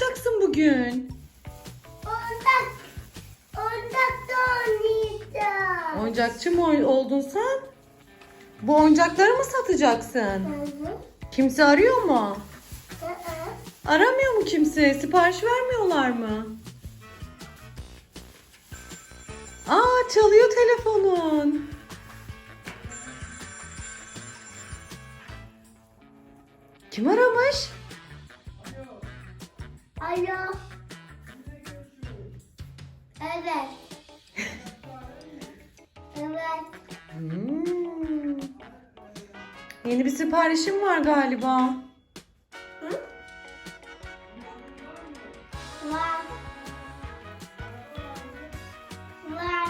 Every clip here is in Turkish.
yapacaksın bugün? Oyuncak. Oyuncak da oynayacağım. Oyuncakçı mı oldun sen? Bu oyuncakları mı satacaksın? Hı hı. Kimse arıyor mu? Hı hı. Aramıyor mu kimse? Sipariş vermiyorlar mı? Aa çalıyor telefonun. Kim aramış? Alo. Evet. evet. Hmm. Yeni bir siparişim var galiba. Hı? Var. Var.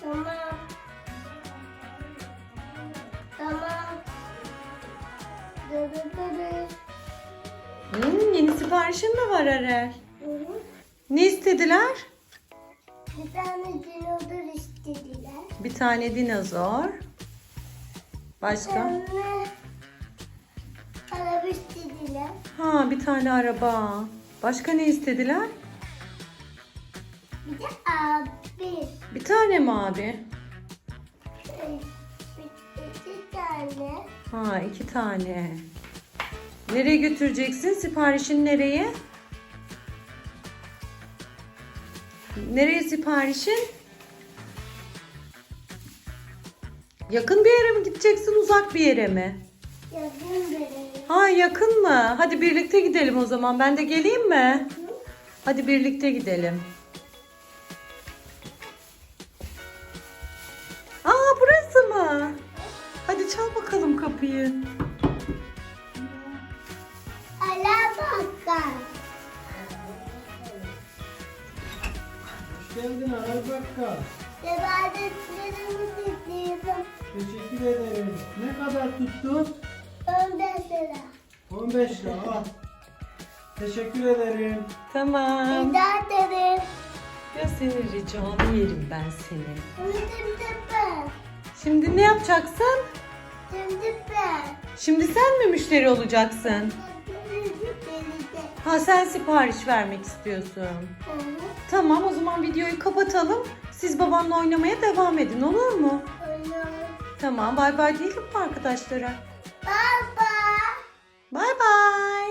Tamam. Tamam. Hmm, yeni siparişim mi var Arel? Ne istediler? Bir tane dinozor istediler. Bir tane dinozor. Başka? Sonra araba istediler. Ha bir tane araba. Başka ne istediler? Bir de abi. Bir tane mi abi? Bir, iki tane. Ha iki tane. Nereye götüreceksin? Siparişin nereye? Nereye siparişin? Yakın bir yere mi gideceksin, uzak bir yere mi? Yakın benim. Ha yakın mı? Hadi birlikte gidelim o zaman. Ben de geleyim mi? Hadi birlikte gidelim. Hadi çal bakalım kapıyı. Ala bakkal. Hoş geldin Aral Bakkal. Sebadetlerimi istiyorum. Teşekkür ederim. Ne kadar tuttu? Ondan sonra. 15 lira al. Teşekkür ederim. Tamam. Rica ederim. Ya senin ricanı yerim ben seni. Şimdi ben. Şimdi ne yapacaksın? Şimdi ben. Şimdi sen mi müşteri olacaksın? Ha sen sipariş vermek istiyorsun. Hı. Tamam o zaman videoyu kapatalım. Siz babanla oynamaya devam edin olur mu? Olur. Tamam bay bay diyelim mi arkadaşlara? Baba. Bay bay.